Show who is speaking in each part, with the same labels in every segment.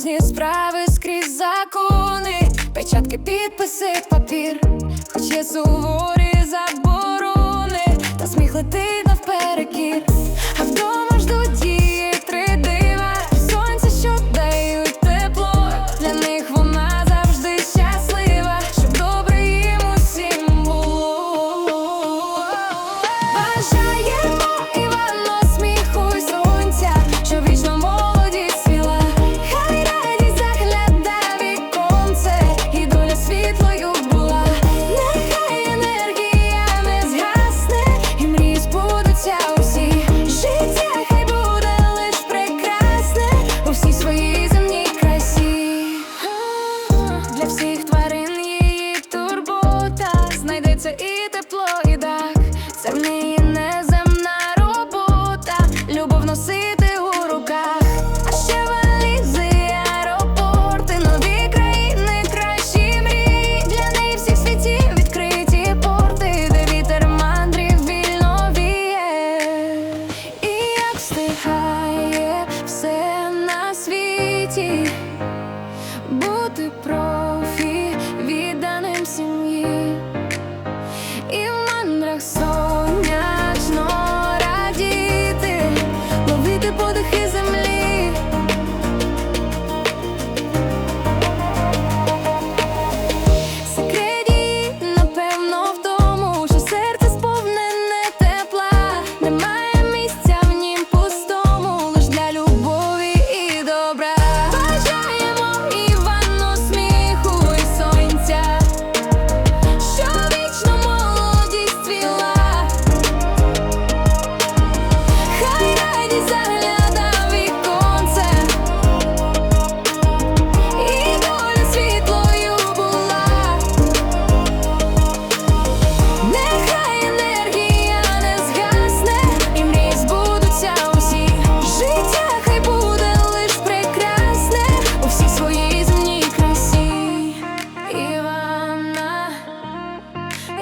Speaker 1: серйозні справи скрізь закони, печатки, підписи, папір, хоч є суворі заборони, та сміх летить тепло і дах, це в неї неземна робота, любов носити у руках.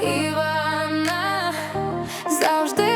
Speaker 1: Івана завжди.